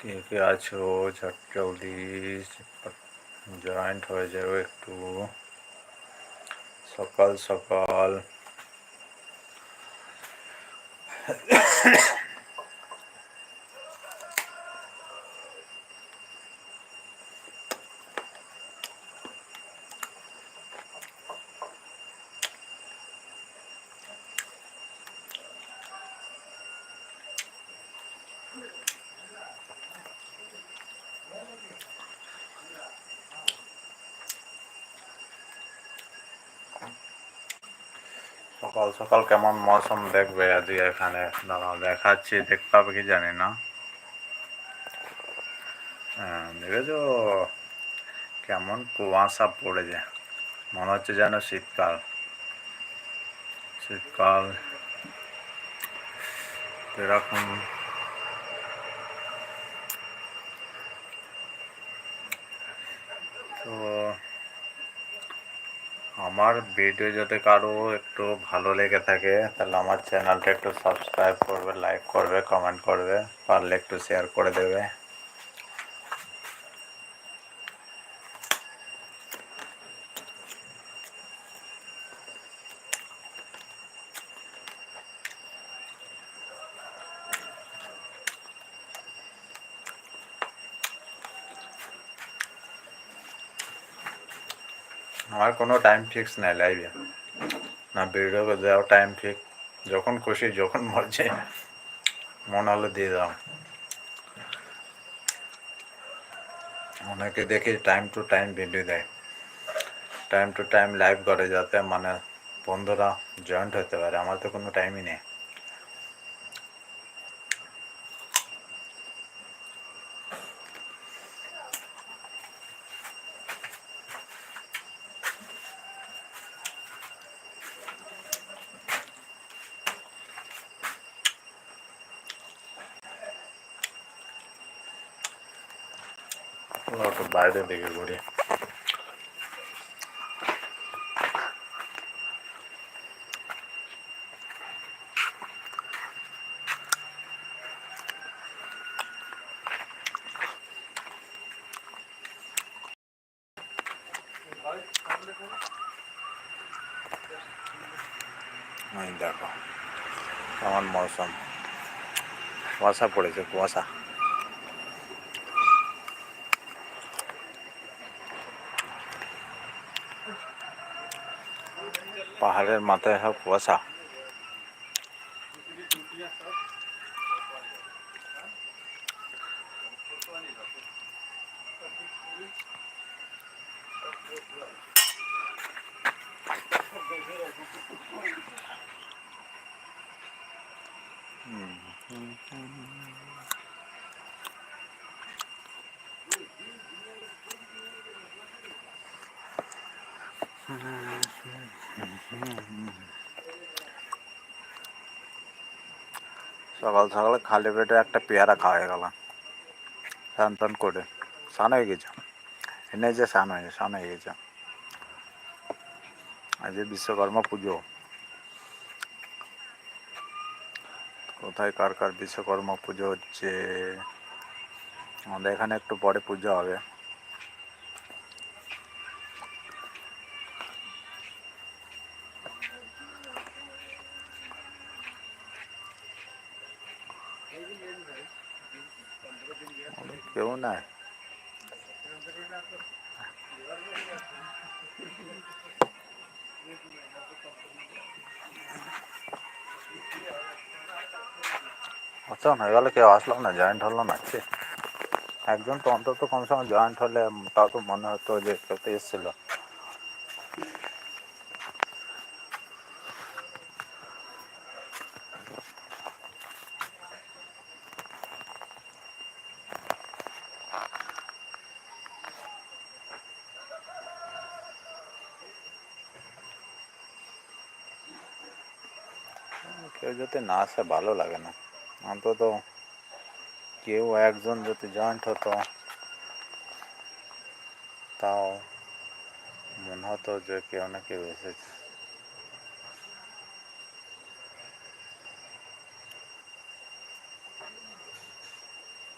কে কে আছো চটচল্লিশ জয়েন্ট হয়ে যাও একটু সকাল সকাল সকাল সকাল কেমন মৌসুম দেখবে আজকে এখানে? দাঁড়াও, দেখাচ্ছি, দেখতে পাবে কি জানি না। হ্যাঁ দেখেছ? কেমন কুয়াশা পড়েছে। মনে হচ্ছে যেন শীতকাল। শীতকাল এরকম। তো আমার ভিডিও যদি কারও একটু ভালো লেগে থাকে, তাহলে আমার চ্যানেলটা একটু সাবস্ক্রাইব করবে লাইক করবে কমেন্ট করবে, পারলে একটু শেয়ার করে দেবে। আমার কোনো টাইম ফিক্স নাই লাইভে না ভিডিও দেওয়ার টাইম ঠিক যখন খুশি, যখন মরছে, মন হলে দিয়ে দাও। অনেকে দেখি টাইম টু টাইম ভিডিও দেয়। টাইম টু টাইম লাইভ করে যাতে মানে বন্ধুরা জয়েন্ট হতে পারে। আমার তো কোনো টাইমই নেই। একটু বাইরে দিকে ঘুরি দেখো কেমন মৌসুম। কুয়াশা পড়েছে কুয়াশা। পাহাড়ের মাথায় সব কুয়াশা সকাল সকাল খালি পেটে একটা পেয়ারা খাওয়া গেল। স্নান টান করে স্নান হয়ে গেছে। এনে যে স্নান হয়েছে স্নান হয়ে গেছে। আজ বিশ্বকর্মা পুজো। কোথায় কার কার বিশ্বকর্মা পুজো হচ্ছে? আমাদের এখানে একটু পরে পুজো হবে। কেউ নাই আচ্ছা হয়ে গেলে কেউ আসলো না জয়েন্ট হলো না একজন তো অন্তত কমসে কম জয়েন্ট হলে তাও তো মনে হতো যে কেউ তো এসেছিল। কেউ যদি না আসে, ভালো লাগে না। অন্তত কেউ একজন যদি জয়েন্ট হতো, তাও মনে হতো যে কেউ না কেউ এসেছে।